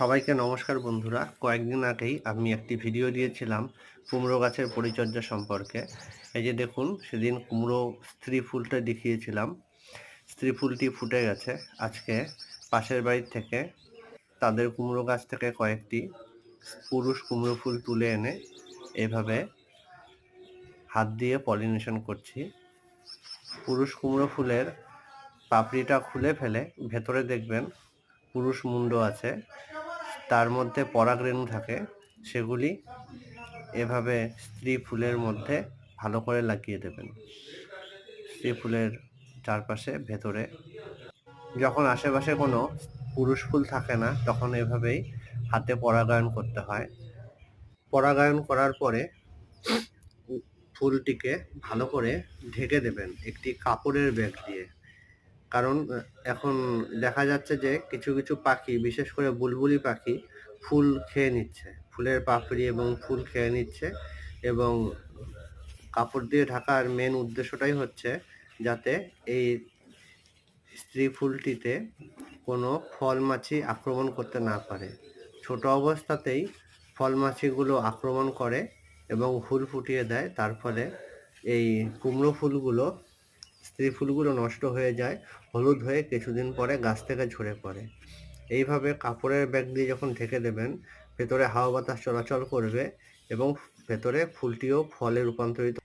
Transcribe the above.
সবাইকে নমস্কার বন্ধুরা। কয়েকদিন আগেই আমি একটি ভিডিও দিয়েছিলাম কুমড়ো গাছের পরিচর্যা সম্পর্কে। এই যে দেখুন, সেদিন কুমড়ো স্ত্রী ফুলটা দেখিয়েছিলাম। স্ত্রী ফুলটি ফুটে গেছে। আজকে পাশের বাড়ির থেকে তাদের কুমড়ো গাছ থেকে কয়েকটি পুরুষ কুমড়ো ফুল তুলে এনে এভাবে হাত দিয়ে পলিনেশন করছি। পুরুষ কুমড়ো ফুলের পাপড়িটা খুলে ফেলে ভেতরে দেখবেন পুরুষ মুন্ড আছে। তার মধ্যে পরাগরেণু থাকে, সেগুলি এভাবে স্ত্রী ফুলের মধ্যে ভালো করে লাগিয়ে দেবেন। স্ত্রী ফুলের চারপাশে, ভেতরে। যখন আশেপাশে কোনো পুরুষ ফুল থাকে না, তখন এভাবেই হাতে পরাগায়ন করতে হয়। পরাগায়ন করার পরে ফুলটিকে ভালো করে ঢেকে দেবেন একটি কাপড়ের ব্যাগ দিয়ে। কারণ এখন দেখা যাচ্ছে যে কিছু কিছু পাখি, বিশেষ করে বুলবুলি পাখি ফুল খেয়ে নিচ্ছে। ফুলের পাপড়ি এবং ফুল খেয়ে নিচ্ছে এবং কাপড় দিয়ে ঢাকার মেন উদ্দেশ্যটাই হচ্ছে যাতে এই স্ত্রী ফুলটিতে কোনো ফল মাছি আক্রমণ করতে না পারে। ছোট অবস্থাতেই ফল মাছিগুলো আক্রমণ করে এবং ফুল ফুটিয়ে দেয়। তার ফলে এই কুমড়ো ফুলগুলো স্ত্রী ফুলগুলো নষ্ট হয়ে যায়, হলুদ হয়ে কিছুদিন পরে গাছ থেকে ঝরে পড়ে। এইভাবে কাপড়ের ব্যাগ দিয়ে যখন ঢেকে দেবেন, ভেতরে হাওয়া বাতাস চলাচল করবে এবং ভেতরে ফুলটিও ফলে রূপান্তরিত